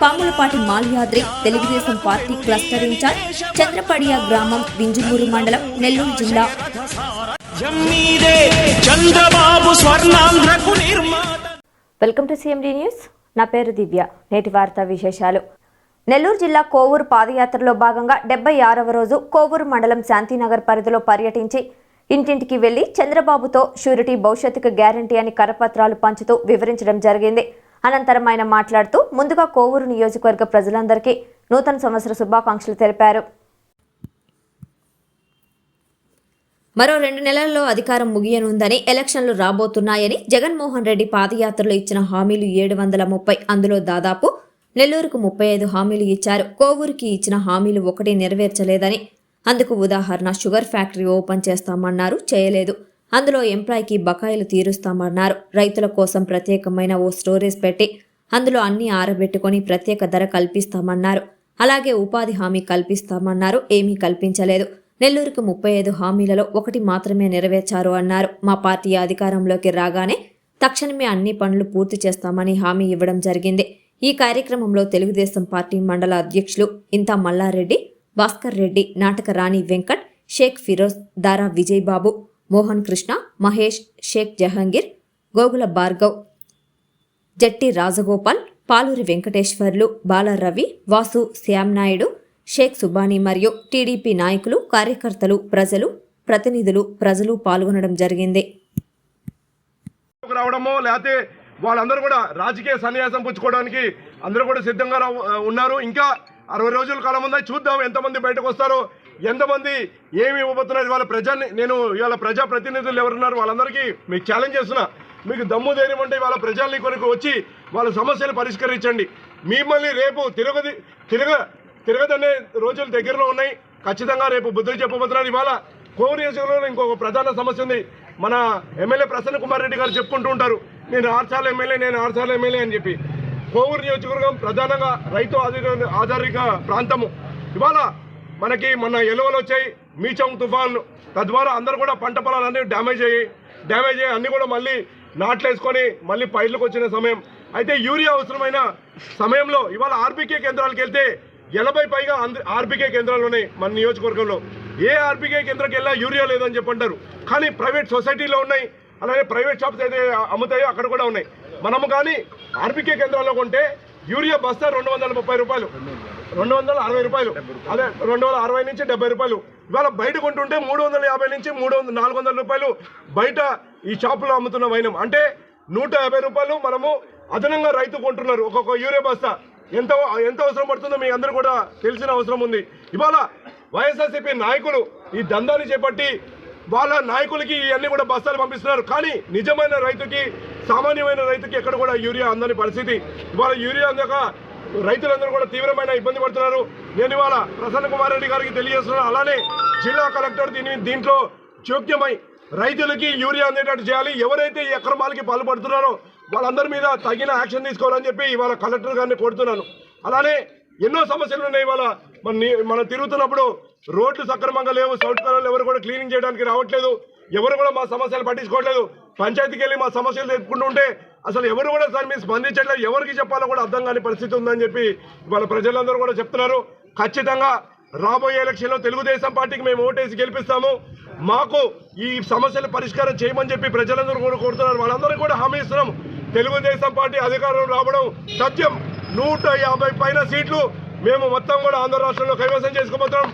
Pamulapati Malyadri Telugu Desam party cluster incharge Chandrapadiya గ్రామం వింజమూరు మండలం నెల్లూరు జిల్లా. జమ్మీదే చంద్రబాబు స్వర్ణాంధ్రకు నిర్మాత. Welcome to CMD news. నా పేరు దివ్య. నేటి వార్తా విశేషాలు. నెల్లూరు జిల్లా కోవూరు పాదయాత్రలో భాగంగా డెబ్బై ఆరవ రోజు కోవూరు మండలం శాంతినగర్ పరిధిలో పర్యటించి ఇంటింటికి వెళ్ళి చంద్రబాబుతో షూరిటీ భవిష్యత్తుకు గ్యారంటీ అని కరపత్రాలు పంచుతూ వివరించడం జరిగింది. అనంతరం ఆయన మాట్లాడుతూ ముందుగా కోవూరు నియోజకవర్గ ప్రజలందరికీ నూతన సంవత్సర శుభాకాంక్షలు తెలిపారు. మరో రెండు నెలల్లో అధికారం ముగియనుందని ఎలక్షన్లు రాబోతున్నాయని జగన్మోహన్ రెడ్డి పాదయాత్రలో ఇచ్చిన హామీలు ఏడు వందల ముప్పై అందులో దాదాపు నెల్లూరుకు ముప్పై ఐదు హామీలు ఇచ్చారు. కోవూరుకి ఇచ్చిన హామీలు ఒకటి నెరవేర్చలేదని అందుకు ఉదాహరణ షుగర్ ఫ్యాక్టరీ ఓపెన్ చేస్తామన్నారు చేయలేదు. అందులో ఎంప్లాయ్కి బకాయిలు తీరుస్తామన్నారు. రైతుల కోసం ప్రత్యేకమైన ఓ స్టోరేజ్ పెట్టి అందులో అన్ని ఆరబెట్టుకొని ప్రత్యేక ధర కల్పిస్తామన్నారు. అలాగే ఉపాధి హామీ కల్పిస్తామన్నారు. ఏమీ కల్పించలేదు. నెల్లూరుకు ముప్పై ఐదు హామీలలో ఒకటి మాత్రమే నెరవేర్చారు అన్నారు. మా పార్టీ అధికారంలోకి రాగానే తక్షణమే అన్ని పనులు పూర్తి చేస్తామని హామీ ఇవ్వడం జరిగింది. ఈ కార్యక్రమంలో తెలుగుదేశం పార్టీ మండల అధ్యక్షులు ఇంతా మల్లారెడ్డి భాస్కర్ రెడ్డి నాటక రాణి వెంకట్ షేక్ ఫిరోజ్ దారా విజయ్ బాబు మోహన్ కృష్ణ మహేష్ షేక్ జహంగీర్ గోగుల భార్గవ్ జట్టి రాజగోపాల్ పాలూరి వెంకటేశ్వర్లు బాల రవి వాసు శ్యామ్నాయుడు షేక్ సుబానీ మరియు టీడీపీ నాయకులు కార్యకర్తలు ప్రజలు ప్రతినిధులు ప్రజలు పాల్గొనడం జరిగింది. రావడమో లేకపోతే వాళ్ళందరూ కూడా రాజకీయ సన్యాసం పుచ్చుకోవడానికి అందరూ కూడా సిద్ధంగా రా- ఉన్నారు. ఇంకా అరవై రోజుల కాలం ఉందా. చూద్దాం ఎంతమంది బయటకు వస్తారో. ఎంతమంది ఏమి ఇవ్వబోతున్నారు వాళ్ళ ప్రజాని నేను ఇవాళ ప్రజా ప్రతినిధులు ఎవరున్నారు వాళ్ళందరికీ మీకు ఛాలెంజ్ చేస్తున్నా. మీకు దమ్ము ధైర్యం అంటే వాళ్ళ ప్రజల్ని కొరకు వచ్చి వాళ్ళ సమస్యలు పరిష్కరించండి. మిమ్మల్ని రేపు తిరగది తిరగ తిరగదనే రోజులు దగ్గరలో ఉన్నాయి. ఖచ్చితంగా రేపు బుద్ధులు చెప్పబోతున్నారు ఇవాళ కోవూరు నియోజకవర్గంలో ఇంకొక ప్రధాన సమస్య ఉంది. మన ఎమ్మెల్యే ప్రసన్న కుమార్ రెడ్డి గారు చెప్పుకుంటూ ఉంటారు. నేను ఆరుసార్లు ఎమ్మెల్యే నేను ఆర్చాల ఎమ్మెల్యే అని చెప్పి. కోవూరు నియోజకవర్గం ప్రధానంగా రైతు ఆధార ప్రాంతము. ఇవాళ మనకి మొన్న ఎలువలు వచ్చాయి మీచం తుఫాన్ తద్వారా అందరూ కూడా పంట పొలాలన్నీ డ్యామేజ్ అయ్యాయి డ్యామేజ్ అయ్యి అన్నీ కూడా మళ్ళీ నాట్లేసుకొని మళ్ళీ పైర్లకు వచ్చిన సమయం. అయితే యూరియా అవసరమైన సమయంలో ఇవాళ ఆర్బీకే కేంద్రాలకు వెళ్తే ఎనభై పైగా ఆర్బీకే కేంద్రాలు ఉన్నాయి మన నియోజకవర్గంలో. ఏ ఆర్బీకే కేంద్రంకి వెళ్ళా యూరియా లేదని చెప్పంటారు కానీ ప్రైవేట్ సొసైటీలో ఉన్నాయి అలాగే ప్రైవేట్ షాప్స్ అయితే అమ్ముతాయో అక్కడ కూడా ఉన్నాయి. మనము కానీ ఆర్బీకే కేంద్రాల్లో కొంటే యూరియా బస్తా రెండు వందల ముప్పై రూపాయలు. రెండు వందల అరవై రూపాయలు. అదే రెండు వందల అరవై నుంచి డెబ్బై రూపాయలు. ఇవాళ బయట కొంటుంటే మూడు వందల యాభై నుంచి మూడు వందల నాలుగు వందల రూపాయలు బయట ఈ షాపులో అమ్ముతున్న వైనం. అంటే నూట యాభై రూపాయలు మనము అదనంగా రైతు కొంటున్నారు. ఒక్కొక్క యూరియా బస్తా. ఎంత ఎంత అవసరం పడుతుందో మీ అందరూ కూడా తెలిసిన అవసరం ఉంది. ఇవాళ వైఎస్ఆర్సీపీ నాయకులు ఈ దందాన్ని చేపట్టి వాళ్ళ నాయకులకి ఇవన్నీ కూడా బస్తాలు పంపిస్తున్నారు. కానీ నిజమైన రైతుకి సామాన్యమైన రైతుకి ఎక్కడ కూడా యూరియా అందని పరిస్థితి. ఇవాళ యూరియా అందక రైతులందరూ కూడా తీవ్రమైన ఇబ్బంది పడుతున్నారు. నేను ఇవాళ ప్రసన్న కుమార్ రెడ్డి గారికి తెలియజేస్తున్నాను అలానే జిల్లా కలెక్టర్ దీని దీంట్లో జోక్యమై రైతులకి యూరియా అందేటట్టు చేయాలి. ఎవరైతే ఈ అక్రమాలకి పాల్పడుతున్నారో వాళ్ళందరి మీద తగిన యాక్షన్ తీసుకోవాలని చెప్పి ఇవాళ కలెక్టర్ గారిని కోరుతున్నాను. అలానే ఎన్నో సమస్యలు ఉన్నాయి ఇవాళ. మన మనం తిరుగుతున్నప్పుడు రోడ్లు సక్రమంగా లేవు. సౌత్ కాలంలో ఎవరు కూడా క్లీనింగ్ చేయడానికి రావట్లేదు. ఎవరు కూడా మా సమస్యలు పట్టించుకోవట్లేదు. పంచాయతీకి వెళ్ళి మా సమస్యలు తెచ్చుకుంటూ అసలు ఎవరు కూడా దాని మీద స్పందించట్లేదు ఎవరికి చెప్పాలో కూడా అర్థం కాని పరిస్థితి ఉందని చెప్పి ఇవాళ ప్రజలందరూ కూడా చెప్తున్నారు. ఖచ్చితంగా రాబోయే ఎలక్షన్లో తెలుగుదేశం పార్టీకి మేము ఓటేసి గెలిపిస్తాము. మాకు ఈ సమస్యలు పరిష్కారం చేయమని చెప్పి ప్రజలందరూ కూడా కోరుతున్నారు. వాళ్ళందరూ కూడా హామీ ఇస్తున్నాం. తెలుగుదేశం పార్టీ అధికారంలో రావడం సత్యం. నూట యాభై పైన సీట్లు మేము మొత్తం కూడా ఆంధ్ర రాష్ట్రంలో కైవసం చేసుకోబోతున్నాం.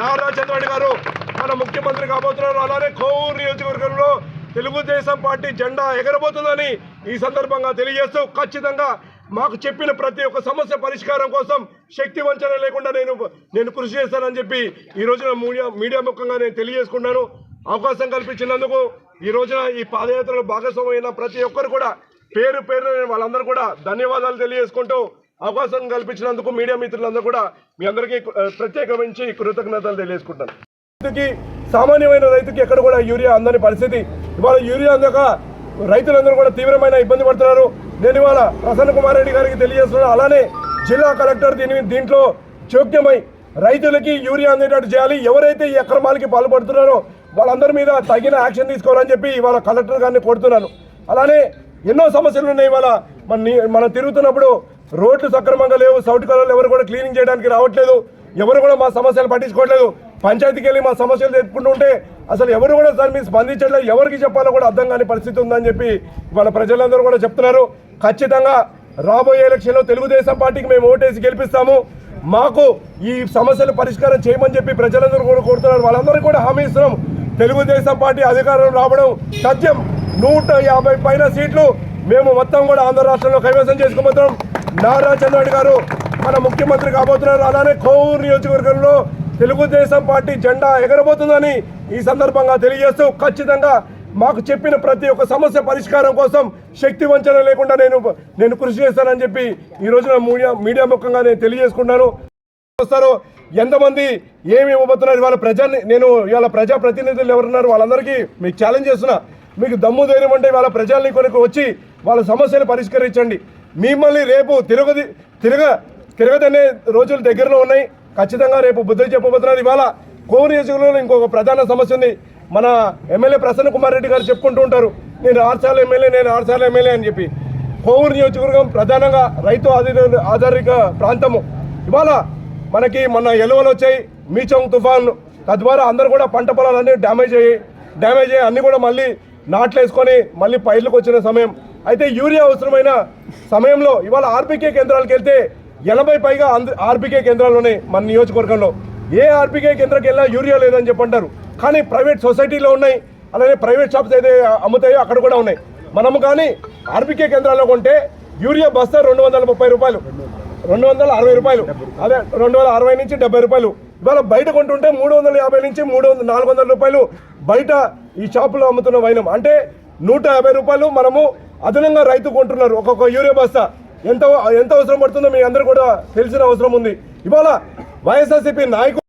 నారా చంద్రబాబు గారు మన ముఖ్యమంత్రి కాబోతున్నారు. అలానే కోవూరు నియోజకవర్గంలో తెలుగుదేశం పార్టీ జెండా ఎగరబోతుందని ఈ సందర్భంగా తెలియజేస్తూ ఖచ్చితంగా మాకు చెప్పిన ప్రతి ఒక్క సమస్య పరిష్కారం కోసం శక్తి వంచన లేకుండా నేను నేను కృషి చేస్తానని చెప్పి ఈ రోజున మీడియా మీడియా ముఖంగా నేను తెలియజేసుకున్నాను అవకాశం కల్పించినందుకు ఈ రోజున ఈ పాదయాత్రలో భాగస్వామ్యం ప్రతి ఒక్కరు కూడా పేరు పేరు వాళ్ళందరూ కూడా ధన్యవాదాలు తెలియజేసుకుంటూ అవకాశం కల్పించినందుకు మీడియా మిత్రులందరూ కూడా మీ అందరికీ ప్రత్యేకమించి కృతజ్ఞతలు తెలియజేసుకుంటాను రైతుకి సామాన్యమైన రైతుకి ఎక్కడ కూడా యూరియా అందని పరిస్థితి ఇవాళ యూరియా అందక రైతులందరూ కూడా తీవ్రమైన ఇబ్బంది పడుతున్నారు. నేను ఇవాళ ప్రసన్న కుమార్ రెడ్డి గారికి తెలియజేస్తున్నాను. అలానే జిల్లా కలెక్టర్ దీని దీంట్లో చోక్యమై రైతులకి యూరియా అందేటట్టు చేయాలి. ఎవరైతే ఈ అక్రమాలకి పాల్పడుతున్నారో వాళ్ళందరి మీద తగిన యాక్షన్ తీసుకోవాలని చెప్పి ఇవాళ కలెక్టర్ గారిని కోరుతున్నాను. అలానే ఎన్నో సమస్యలు ఉన్నాయి ఇవాళ. మన మనం తిరుగుతున్నప్పుడు రోడ్లు సక్రమంగా లేవు. సౌట్ కలర్లు ఎవరు కూడా క్లీనింగ్ చేయడానికి రావట్లేదు. ఎవరు కూడా మా సమస్యలు పట్టించుకోవట్లేదు. పంచాయతీకి వెళ్ళి మా సమస్యలు తెచ్చుకుంటుంటే అసలు ఎవరు కూడా దాని మీద స్పందించట్లేదు ఎవరికి చెప్పాలో కూడా అర్థం కాని పరిస్థితి ఉందని చెప్పి వాళ్ళ ప్రజలందరూ కూడా చెప్తున్నారు. ఖచ్చితంగా రాబోయే ఎలక్షన్లో తెలుగుదేశం పార్టీకి మేము ఓటేసి గెలిపిస్తాము. మాకు ఈ సమస్యలు పరిష్కారం చేయమని చెప్పి ప్రజలందరూ కూడా కోరుతున్నారు. వాళ్ళందరూ కూడా హామీ ఇస్తున్నాం. తెలుగుదేశం పార్టీ అధికారం రావడం సత్యం. నూట యాభై పైన సీట్లు మేము మొత్తం కూడా ఆంధ్ర రాష్ట్రంలో కైవసం చేసుకోబోతున్నాం నారా చంద్రబాబు గారు మన ముఖ్యమంత్రి కాబోతున్నారు. అలానే కోవూరు నియోజకవర్గంలో తెలుగుదేశం పార్టీ జెండా ఎగరబోతుందని ఈ సందర్భంగా తెలియజేస్తూ ఖచ్చితంగా మాకు చెప్పిన ప్రతి ఒక్క సమస్య పరిష్కారం కోసం శక్తి వంచన లేకుండా నేను నేను కృషి చేస్తానని చెప్పి ఈ రోజున మీడియా మీడియా ముఖంగా నేను తెలియజేసుకున్నాను వస్తారో ఎంతమంది ఏమి ఇవ్వబోతున్నారు? ఇవాళ ప్రజాని నేను ఇవాళ ప్రజా ప్రతినిధులు ఎవరున్నారు? వాళ్ళందరికీ మీకు ఛాలెంజ్ చేస్తున్నా. మీకు దమ్ము ధైర్యం అంటే వాళ్ళ ప్రజల్ని కొరకు వచ్చి వాళ్ళ సమస్యలు పరిష్కరించండి. మిమ్మల్ని రేపు తిరగది తిరగ తిరగదనే రోజులు దగ్గరలో ఉన్నాయి. ఖచ్చితంగా రేపు బుద్ధి చెప్పబోతున్నారు ఇవాళ కోవూరు నియోజకవర్గంలో ఇంకొక ప్రధాన సమస్య ఉంది. మన ఎమ్మెల్యే ప్రసన్న కుమార్ రెడ్డి గారు చెప్పుకుంటూ ఉంటారు నేను ఆరుసార్లు ఎమ్మెల్యే నేను ఆరుసార్లు ఎమ్మెల్యే అని చెప్పి. కోవూరు నియోజకవర్గం ప్రధానంగా రైతు ఆధార ఆధారిత ప్రాంతము. ఇవాళ మనకి మొన్న ఎలువలు వచ్చాయి మీచంగ్ తుఫాన్ తద్వారా అందరూ కూడా పంట పొలాలన్నీ డ్యామేజ్ అయ్యాయి డ్యామేజ్ అయ్యి అన్నీ కూడా మళ్ళీ నాట్లు వేసుకొని మళ్ళీ పైర్లకు వచ్చిన సమయం. అయితే యూరియా అవసరమైన సమయంలో ఇవాళ ఆర్బీకే కేంద్రాలకు వెళ్తే ఎనభై పైగా ఆర్బీకే కేంద్రాలు ఉన్నాయి మన నియోజకవర్గంలో. ఏ ఆర్బీకే కేంద్రానికి వెళ్ళినా యూరియా లేదని చెప్పంటారు. కానీ ప్రైవేట్ సొసైటీలో ఉన్నాయి. అలాగే ప్రైవేట్ షాప్స్ అయితే అమ్ముతాయో అక్కడ కూడా ఉన్నాయి. మనము కానీ ఆర్బీకే కేంద్రాల్లో కొంటే యూరియా బస్తా రెండు వందల ముప్పై రూపాయలు. రెండు వందల అరవై రూపాయలు. అదే రెండు వందల అరవై నుంచి డెబ్బై రూపాయలు. ఇవాళ బయట కొంటుంటే మూడు వందల యాభై నుంచి మూడు వందల నాలుగు వందల రూపాయలు బయట ఈ షాపులో అమ్ముతున్న వైనం. అంటే నూట యాభై రూపాయలు మనము అదనంగా రైతు కొంటున్నారు ఒక్కొక్క యూరియా బస్తా. ఎంత ఎంత అవసరం పడుతుందో మీ అందరూ కూడా తెలిసిన అవసరం ఉంది. ఇవాళ వైఎస్ఆర్సీపీ నాయకులు